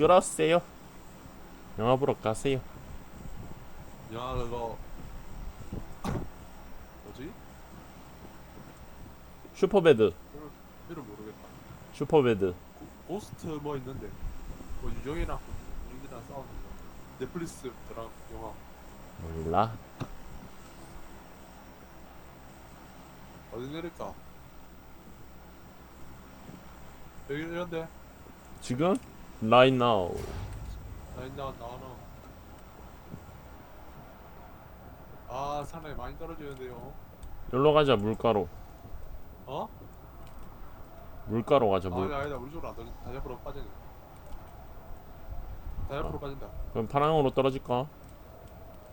끌었어요. 영화 보러 가세요. 야 그거 뭐지? 슈퍼배드. 이름, 모르겠다 슈퍼배드. 고, 고스트 뭐 있는데 뭐 유정이랑 유정이랑 싸우는 거 넷플릭스 드라 영화 몰라. 어디 내릴까? 여기 이런데 지금? Right now. 아니 나 나와나 아 상당히 많이 떨어지는데요 여기로 가자 물가로. 어? 물가로 가자 아니 물. 아니다 우리 쪽으로 안 떨어진다 다시 앞으로 빠지네 다시 앞으로 어. 빠진다 그럼 파랑으로 떨어질까?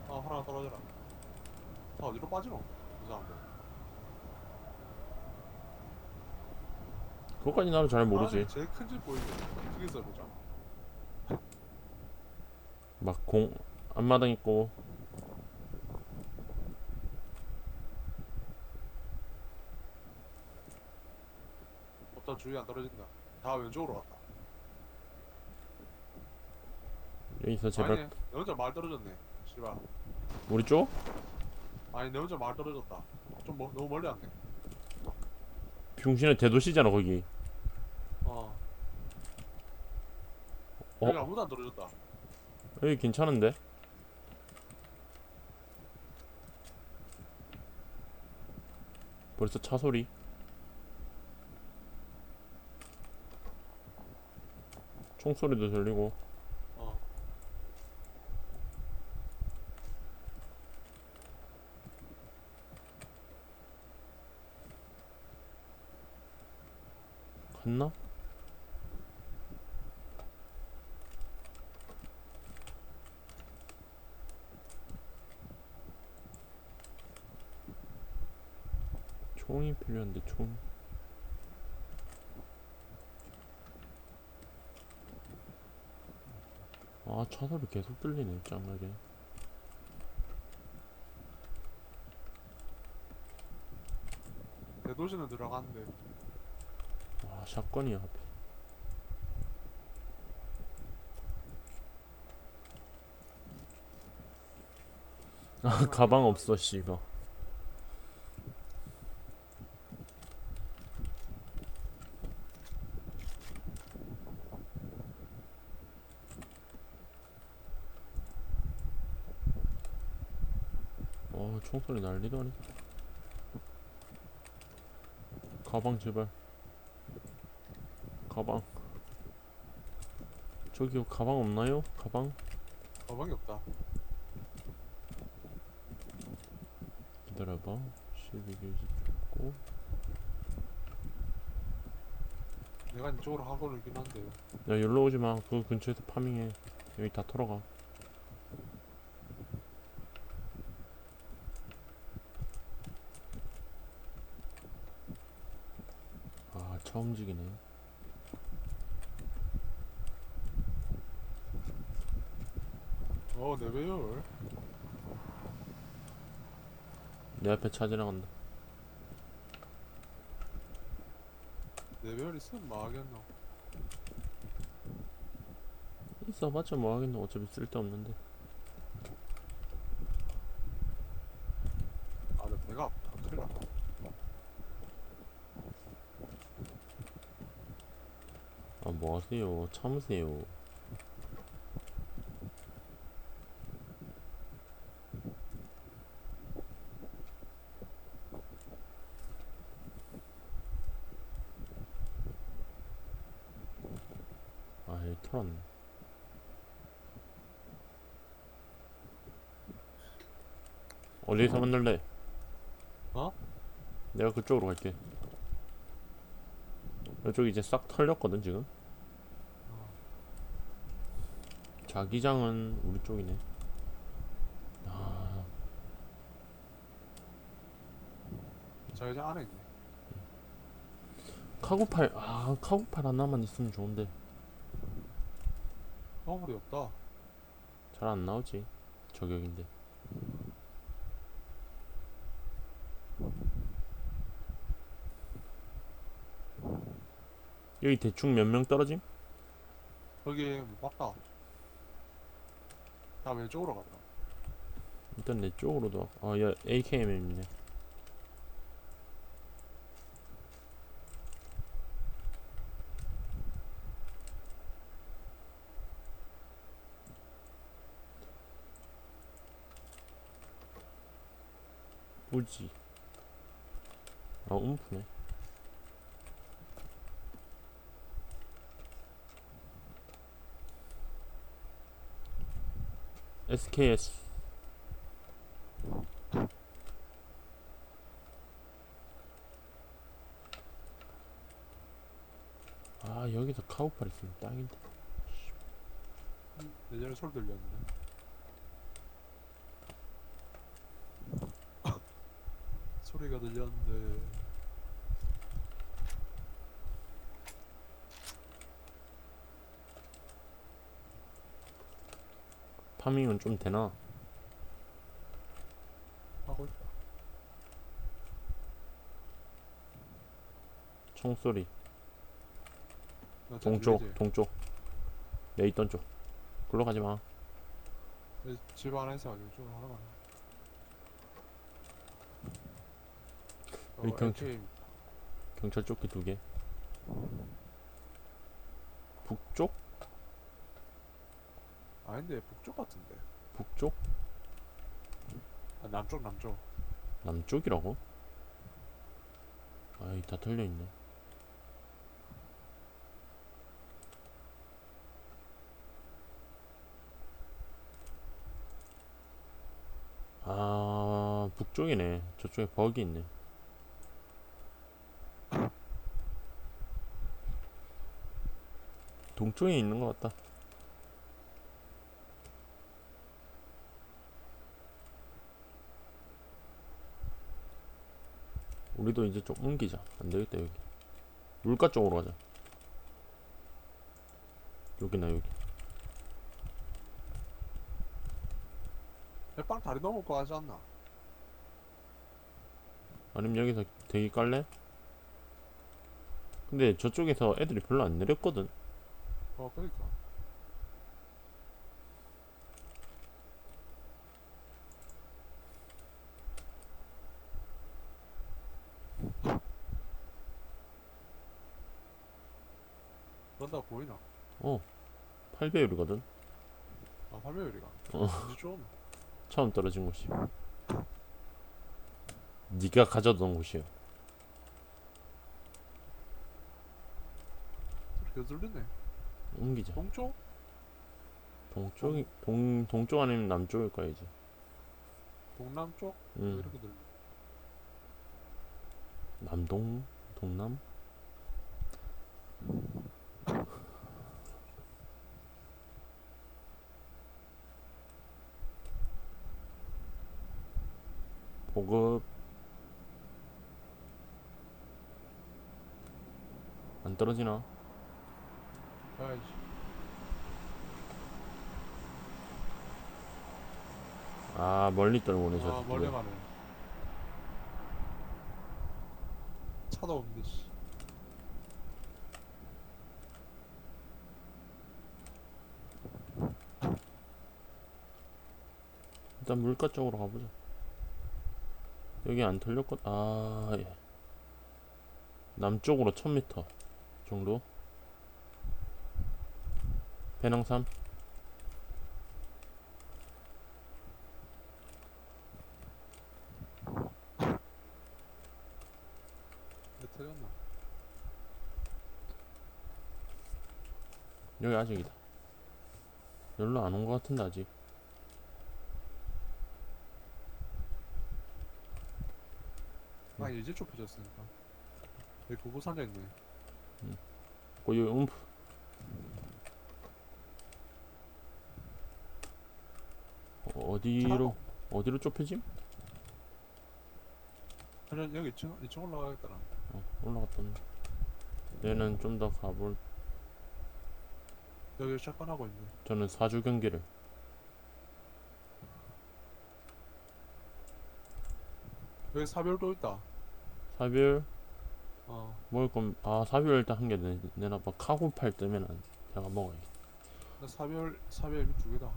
아 하나 떨어져라 다 어디로 빠지노? 이상한데 그것까지 나도 잘 모르지. 아니, 제일 큰 집 보이네 어떻게 써보자. 막 공 앞마당 있고. 없다 주위 안 떨어진다. 다 왼쪽으로 갔다. 여기서 제발. 아니 내 혼자 말 떨어졌네 씨발. 우리 쪽? 아니 내 혼자 말 떨어졌다. 좀 멀- 너무 멀리 왔네. 병신의 대도시잖아 거기. 어 어? 여기 아무도 안 떨어졌다 여기 괜찮은데? 벌써 차 소리. 총소리도 들리고. 어 갔나? 총이 필요한데 총. 아 차소리 계속 들리네 짱나게. 대도시는 들어갔는데 아 샷건이야 하필. 아 가방 없어 씨발. 어 총소리 난리더니 가방 제발. 가방. 저기요 가방 없나요? 가방? 가방이 없다. 기다려봐. 12개 줬고. 내가 이쪽으로 하고 있긴 한데 야 여기로 오지마. 그 근처에서 파밍해. 여기 다 털어가 지기네. 어, 내 배열. 내 앞에 차 지나간다. 내 배열 있으면 뭐 하겠노. 있어봤자 뭐 하겠노. 어차피 쓸데없는데 아, 내 배가 아프다. 큰일 났다. 아 뭐하세요. 참으세요. 아 여기 털었네. 어디서 만날래? 어? 내가 그쪽으로 갈게. 이쪽 이제 싹 털렸거든 지금 자기장은 우리 쪽이네. 아, 자, 이제 안에 있네. 카고팔, 아, 카고팔 하나만 있으면 좋은데. 어물이 없다. 잘 안 나오지. 저격인데. 여기 대충 몇 명 떨어짐? 거기 못 봤다. 다음 왼쪽으로 가자. 일단 내 쪽으로도 아야 AKM이네. 우지? 아 움프네 SKS 아 여기서 카우팔 있으면 딱인데 내전에 소리 들렸는데. 소리가 들렸는데. 파밍은 좀 되나? 하고 있다. 총소리 나 동쪽 들리지? 동쪽 내 있던 쪽 글로 가지 마내집 안에서 이쪽으로 하나 가네. 여기 어, 경찰. AK 경찰 조끼 두개 북쪽? 아닌데 북쪽 같은데. 북쪽? 아, 남쪽 남쪽. 남쪽이라고? 아이 다 틀려있네 아 북쪽이네 저쪽에 버기 있네 동쪽에 있는 것 같다 우리도 이제 좀 옮기자 안 되겠다 여기 물가 쪽으로 가자 여기나 여기 해빵 다리 넘을 거 하지 않나? 아니면 여기서 대기 깔래? 근데 저쪽에서 애들이 별로 안 내렸거든 어 그러니까. 그런다 보이나? 어 8배율이거든 아 화면이가. 어. 이제 좀. 처음 떨어진 곳이 네가 가져던 곳이야 소리가 들리네. 옮기자 동쪽? 동쪽이 동 동쪽 아니면 남쪽일 거야 이제 동남쪽? 응 이렇게 들리. 남동 동남 보급 안 떨어지나? 아이씨. 아 멀리 떨고네 저아 멀리 가네. 차도 없는데 씨. 일단 물가 쪽으로 가보자 여기 안 털렸거 아 예. 남쪽으로 1000m 정도? 배낭삼? 여기 아직이다. 여기로 안온 것 같은데 아직 아 이제 좁혀졌으니까. 여기 고고 산자 있네. 어, 여기 음프 어, 어디로 어디로 좁혀짐? 그냥 여기 2층 2층 올라가겠더라. 어, 올라갔던 얘는 좀 더 가볼 여기 샷건하고 있네. 저는 사주 경기를 여기 사별도 있다. 사별 어. 먹을 거면 아 사별 일단 한 개 내놔봐 카고 팔 뜨면은 제가 먹어야겠다 나 사별 사별 이두 개다.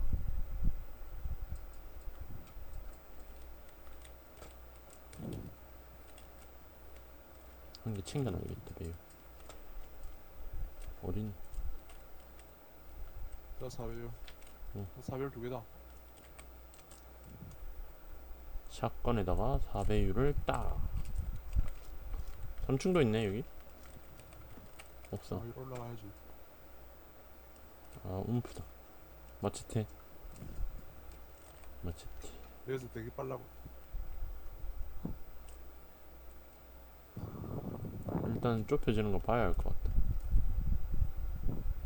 한 개 챙겨놔야겠다 배율 어린 나 사별. 응. 나 사별 두 개다. 샷건에다가 4배율을 딱 3층도 있네 여기 없어 아, 위로 올라가야지. 아 움프다 마체테 마체테 여기서 되게 빨라고. 일단 좁혀지는 거 봐야 할 것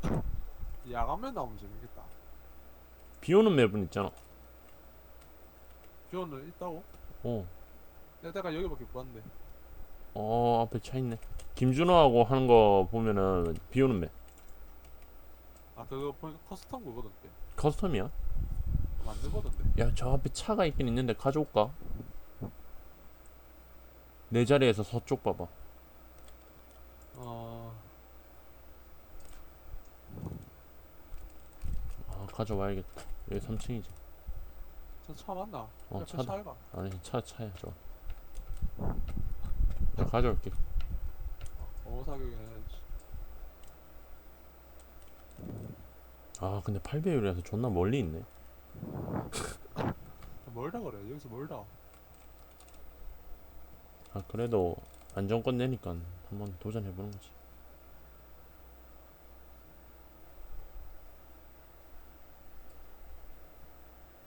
같다 야간면 나오면 재밌겠다. 비 오는 맵은 있잖아 비오는 있다고? 어, 내가 여기밖에 못 봤는데. 어 앞에 차 있네 김준호하고 하는 거 보면은 비 오는 맵 아 그거 보니까 커스텀 그거던데. 커스텀이야 만들거던데. 야 저 앞에 차가 있긴 있는데 가져올까? 내 자리에서 서쪽 봐봐 어. 아 가져와야겠다 여기 3층이지 저차 맞나? 어 차다 차이가. 아니 차 차야 저 내가 가져올게 어 사격이 해야지. 아 근데 8배율이라서 존나 멀리 있네 멀다 그래. 여기서 멀다. 아 그래도 안정권 내니까 한번 도전해보는 거지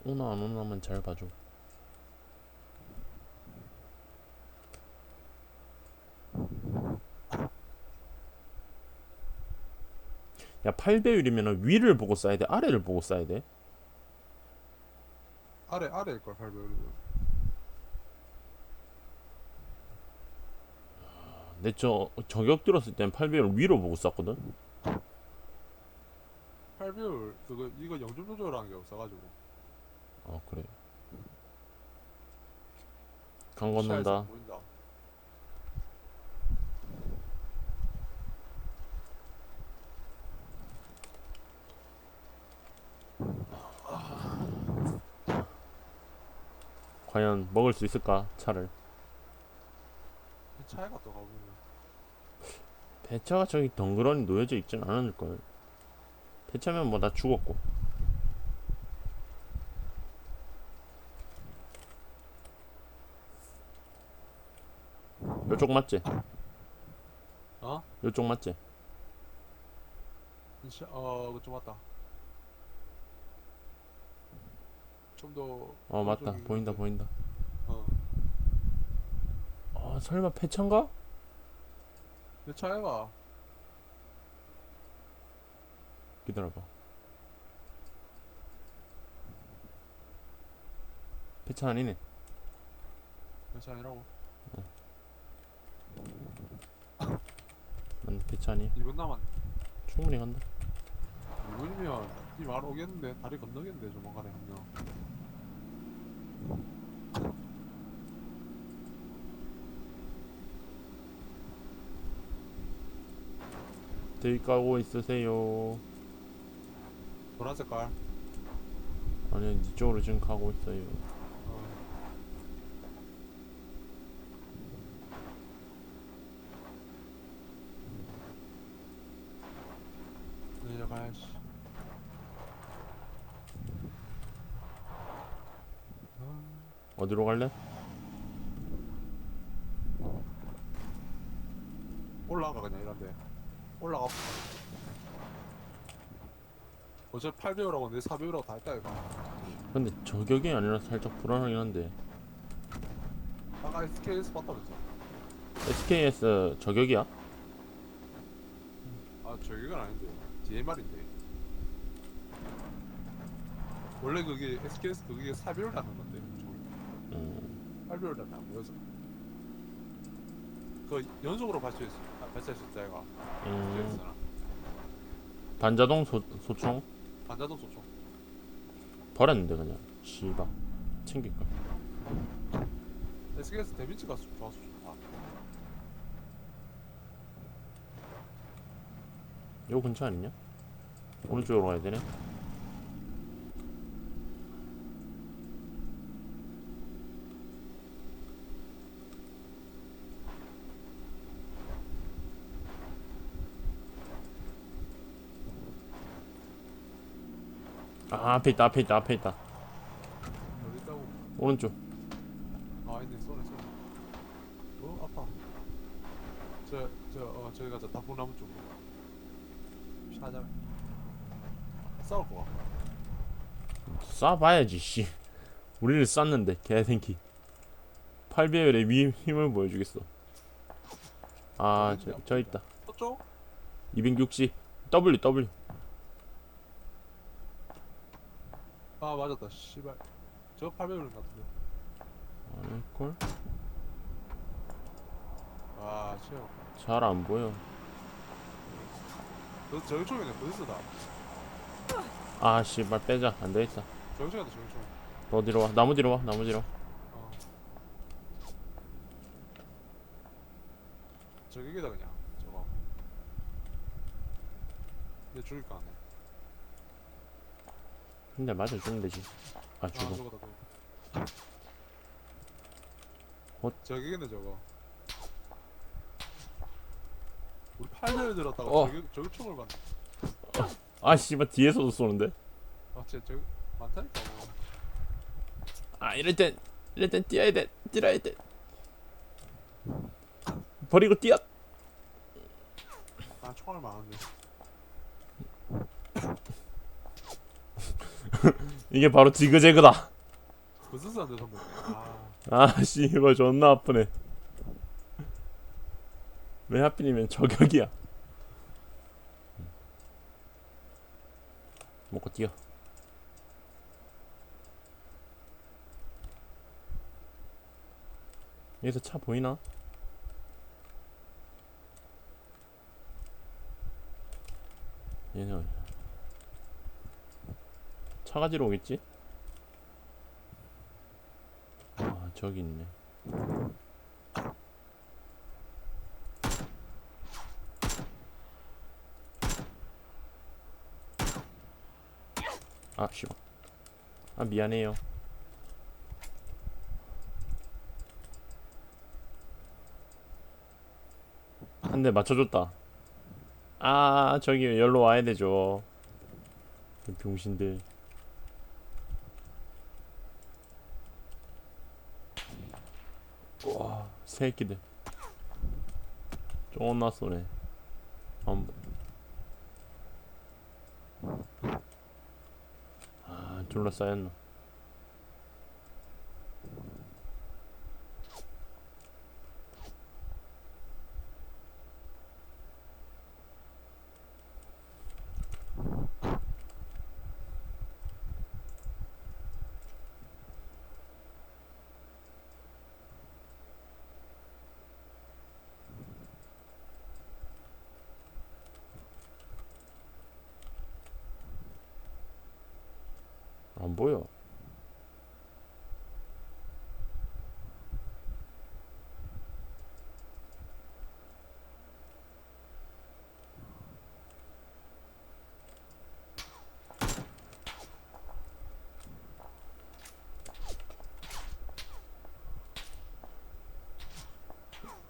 오나 안 오나만 잘 봐줘 야 8배율이면 위를 보고 쏴야 돼 아래를 보고 쏴야 돼 아래 아래일 걸 팔배. 내저 저격 들었을 땐 8배율 위로 보고 쐈거든 팔배율 그거 이거 영점 조절하는 게 없어가지고. 아 그래 강 건넌다 보인다. 과연 먹을 수 있을까 차를 차이가 또 가보면. 배차가 저기 덩그러니 놓여져 있진 않을걸 배차면 뭐 나 죽었고 요쪽 맞지? 어? 요쪽 맞지? 시- 어, 좀 맞다. 좀 더. 어 맞다 보인다. 보인다 어. 아 설마? 내 차이가 기다려봐 배차 아니네 내 차이라고. 난 배차 아니 2분 남았네. 충분히 간다 2분이면 이 말 오겠는데 다리 건너겠는데 조만간에 한 명. 들 까고 있으세요 노란 색깔. 아니 이쪽으로 지금 가고 있어요 어. 내려가야지. 아, 어디로 갈래? 올라가 그냥 이런데. 올라가. 어제 8배우라고 내 4배우라고 다 했다 이거. 근데 저격이 아니라 살짝 불안하긴 한데 아까 SK에서 봤다면서. SKS 저격이야? 아 저기가 아닌데 DMR인데 원래 그게 SKS 그게 4배율 하는 건데 음, 8배율 하는 안 보여서. 그 연속으로 발사했어 아, 발사했을 때가 음. SKS나 반자동 소, 소총? 반자동 소총. 버렸는데 그냥. 씨발. 챙길 걸. SKS 데미지가 수- 좋아서 좋다. 요 근처 아니냐? 오른쪽으로 가야 되네. 아 앞에 있다 앞에 있다 앞에 있다 어디 있다고? 오른쪽 아 있네 쏘네 쏘네. 어 아파. 저 저 어 저기 가자 다풍나무 쪽으로. 샤자. 싸울 거 같아. 쏴봐야지 씨 우리를 쐈는데 개생키 8배율의 위 힘을 보여주겠어 아 저 저 있다 저쪽? 260 W W 아 맞았다. 씨발. 저 800원 같은데. 아닐걸? 아 채영. 잘안 보여 너 저기 쪽이네. 나? 아 씨발 빼자 안 되겠다 저기 쪽이다 저기 쪽. 너 뒤로 와 나무 뒤로 와 나무 뒤로 어. 저기다 그냥 저거. 얘 죽일까 안 해. 근데 맞아 주면 되지 아 아 죽어 저거다 저거. 어? 저기겠네 저거. 우리 8배를 들었다가 어. 저기 저기 총을 봤네. 아 씨발 뒤에서도 쏘는데 아 진짜 저기 많다니까 뭐. 아 이럴 땐 이럴 땐 뛰어야 돼 뛰어야 돼 버리고 뛰어 아 총알 많은데. 이게 바로 지그재그다. 버스스한데 선배. 아. 아 씨발 존나 아프네. 왜 하필이면 저격이야. 먹고 뛰어. 여기서 차 보이나? 얘는 차 가지러 오겠지? 아 저기 있네. 아 씨발. 아 미안해요. 한 대 맞춰줬다. 아 저기 열로 와야 되죠. 이 병신들 와 새끼들. 존나 쏘네. 한 아, 졸라 쌓였나. 안 보여.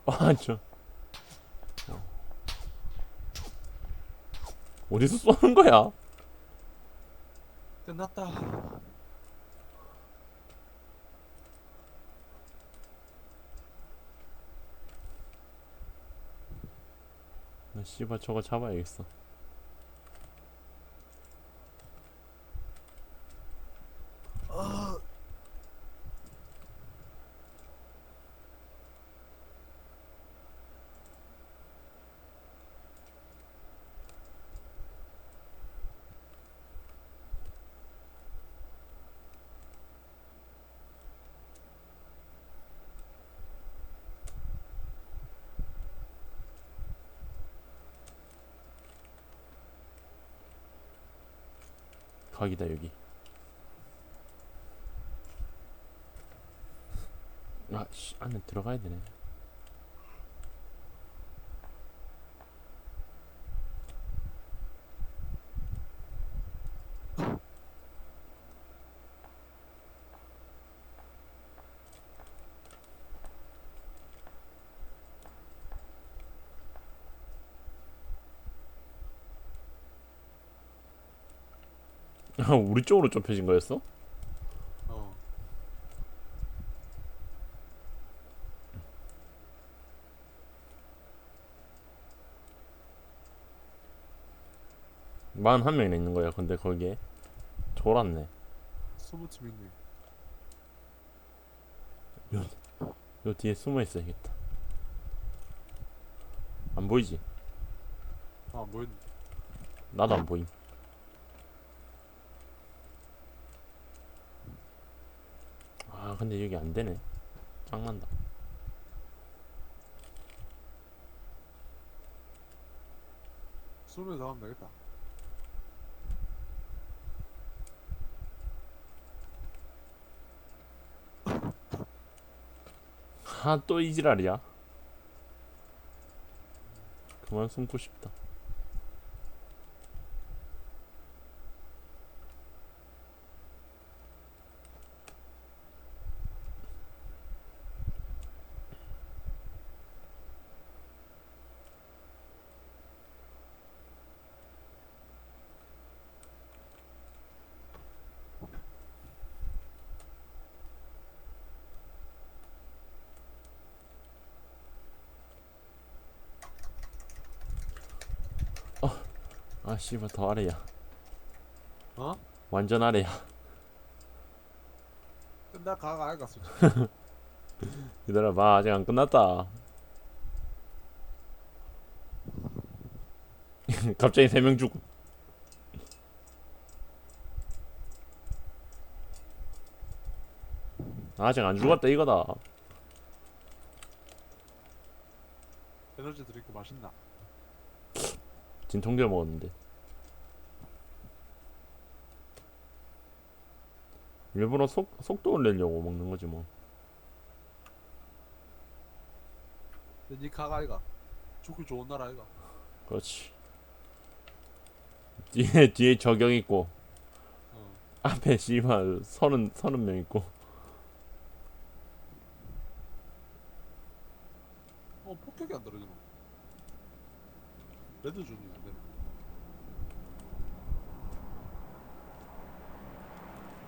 아, 저. 어. 어디서 쏘는 거야? 끝났다. 나 씨발 저거 잡아야겠어. 각이다 여기. 아, 씨, 안에 들어가야 되네. 아, 우리 쪽으로 좁혀진 거였어? 어. 만 한 명이나 있는 거야. 근데 거기에 졸았네. 스무 팀 있네. 요 뒤에 숨어 있어야겠다. 안 보이지? 아, 뭐 있... 나도 안 보임. 아 근데 여기 안 되네. 짱난다. 숨에서 하면 되겠다. 아 또 이지랄이야. 그만 숨고 싶다. 아 씨발 더 아래야. 어? 완전 아래야. 끝나 가가 아이가 솔직히. 기다려봐 아직 안 끝났다. 갑자기 세 명 죽고. 아직 안 죽었다 이거다. 에너지 드링크 맛있나? 진통제 먹었는데. 일부러 속 속도 올리려고 먹는 거지 뭐. 니 가가 아이가. 죽기 좋은 나라 아이가. 그렇지. 뒤에 뒤에 적용 있고 어. 앞에 씨발 서른 서른 명 있고. 어 폭격이 안 떨어지노. 레드 존이 안 되는.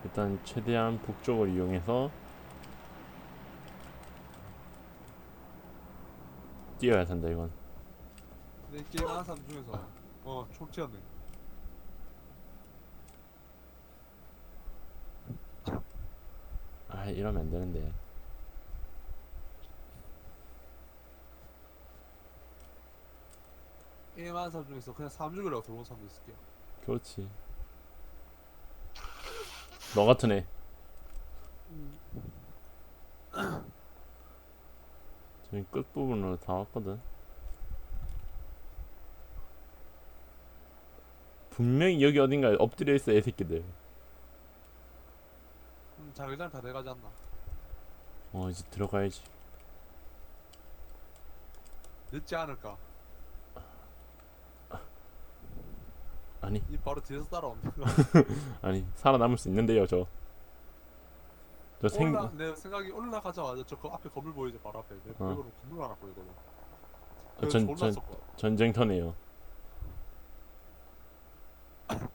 일단 최대한 북쪽을 이용해서 뛰어야 된다 이건. 근데 이 게임 하는 사람 중에서 어 총치였네. 아 이러면 안 되는데. 게임 하는 사람 중에서 그냥 사람 죽이려고 들어온 사람도 있을게요. 그렇지. 너 같은 애. 지금 끝 부분으로 다 왔거든. 분명히 여기 어딘가에 엎드려 있어 애 새끼들. 음, 자기장 다 돼가지 않나? 어 이제 들어가야지. 늦지 않을까? 아니 이 바로 뒤에서 따라온다. 아니 살아남을 수 있는데요 저. 저 생. 올라 내 생각이 올라가자마자 저 그 앞에 건물 보이죠 바로 앞에 내 어. 벽으로 건물 하나 보이거든. 어, 그래서 전- 전-. 전쟁터네요.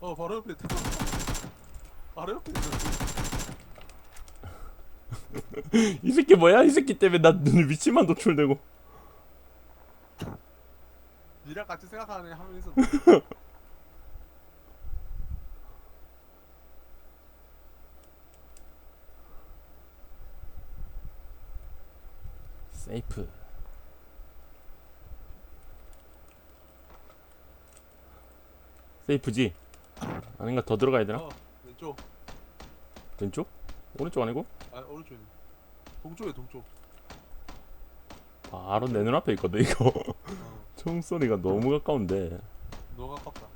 어 바로 옆에 있다. 바로 옆에 있는. 이 새끼 뭐야? 이 새끼 때문에 나 눈을 위치만 노출되고. 니랑 같이 생각하는 애한명 있었. 세이프. 세이프지? 아닌가 더 들어가야 되나? 어 왼쪽. 왼쪽? 오른쪽 아니고? 아 오른쪽에. 동쪽에 동쪽. 바로 내 눈앞에 있거든 이거. 어 총소리가 너무 가까운데. 너무 아깝다.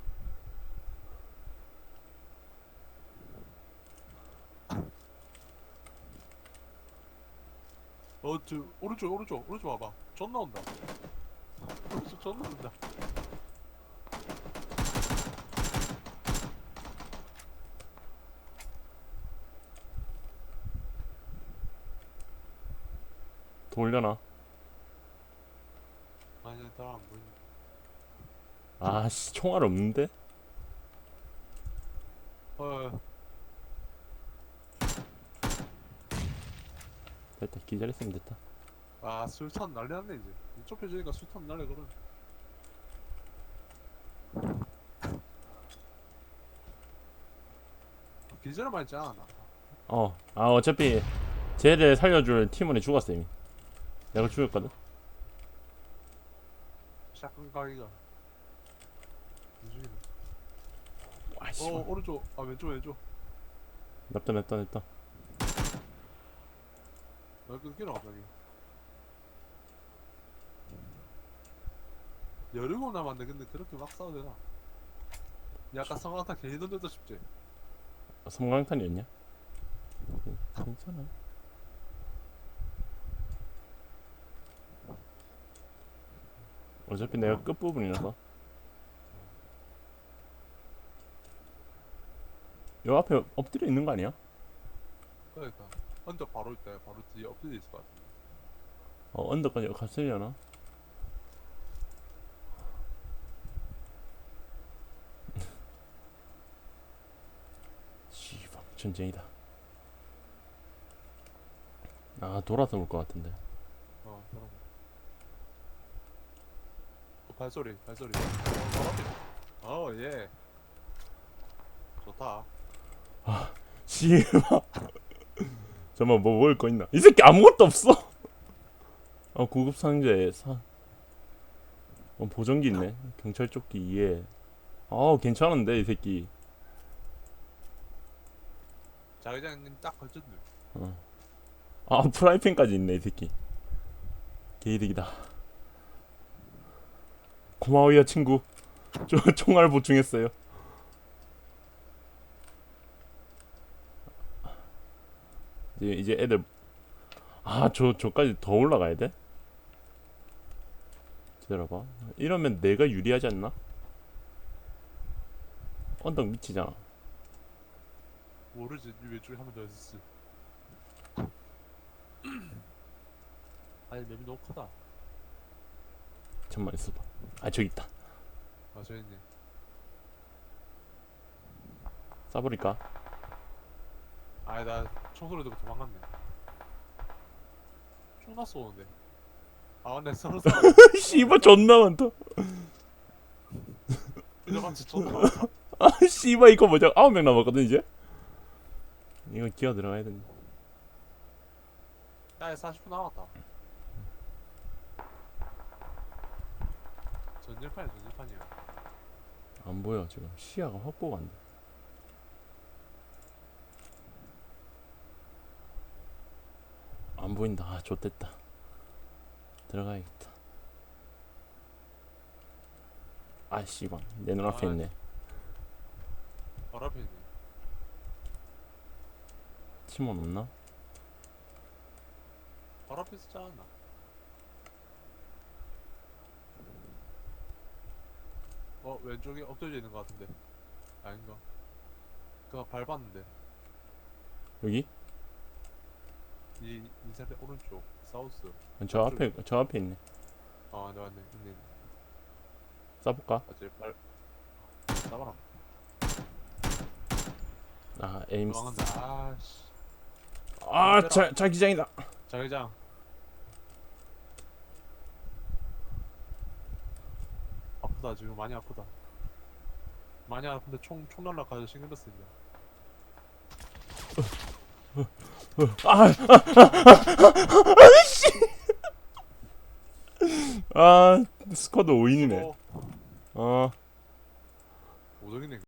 어 저 오른쪽 오른쪽 오른쪽 와봐. 존 나 온다. 오른쪽 존 나 온다. 돌려나? 나안 보이네. 아씨 총알 없는데? 어 됐다 기다렸으면 됐다. 아 술탄 난리 났네 이제. 좁혀지니까 술탄 날려 그런 기절만 있지 않아? 어아 어차피 쟤를 살려줄 팀원이 죽었어 이미. 내가 죽였거든 샷건 가기가 움직이네 와씨 어 오른쪽. 아 왼쪽 왼쪽. 냅다 냅다 냅다 왜 끊기나 갑자기. 열일곱 남았네. 근데 그렇게 막 싸워도 되나? 약간 성황탕 괜히 던져도 싶지? 섬광탄이었냐? 괜찮아 어차피 내가 끝부분이라서. 요 앞에 엎드려 있는 거 아니야? 그러니까. 언덕 바로 있다. 바로 뒤에 엎드려 있을 것 같은데. 어 언덕까지 갔으려나? 씨발 전쟁이다. 아 돌아서 올 것 같은데 어 그럼 어, 발소리 발소리. 어, 어예. 좋다. 씨발. 잠깐만 뭐 먹을 거 있나? 이 새끼 아무것도 없어. 아 구급 상자에 사. 어, 보정기 있네. 경찰 조끼 2에. 아 괜찮은데 이 새끼. 자기장님 딱 걸쳤네. 어. 아 프라이팬까지 있네 이 새끼. 개이득이다 고마워요 친구. 저 총알 보충했어요. 이제 이제 애들 아저 저까지 더 올라가야 돼? 기다려봐. 이러면 내가 유리하지 않나? 언덕 미치잖아. 모르지 니 왼쪽에 한번더 있었지 아니 맵이 너무 크다 잠만 있어봐 아 저기 있다 아 저있네 쏴버릴까? 아니 나 총소리 듣고 도망갔네 총나 쏘는데 아 근데 서로 씨발 존나 많다 이거 같이 존나 많다 아 씨발 이거 뭐죠? 아홉 명 남았거든 이제. 이거 기어 들어가야 된다. 야 40분 남았다 전열판이야 전열판이야 안 보여 지금 시야가 확보가 안 돼. 안 보인다. 아 좋됐다. 들어가야겠다. 아 씨발 내 눈앞에 아, 있네. 바로 앞에 있네 팀원 없나? 바로 앞에 않았 어 왼쪽에 엎드려 있는 것 같은데 아닌가 그거 밟았는데 여기? 이 인사대 오른쪽 사우스 저 앞에 저 앞에 있네. 아 네, 맞네 있네. 쏴볼까? 맞지 발 나가라 아 에임. 도망간다 아씨 아 자 자기장이다. 자기장 아프다 지금 많이 아프다 많이 아픈데 총, 총 날라가서 신경 썼습니다 아, 아 스쿼드 5인이네. 어, 어. 오덕이네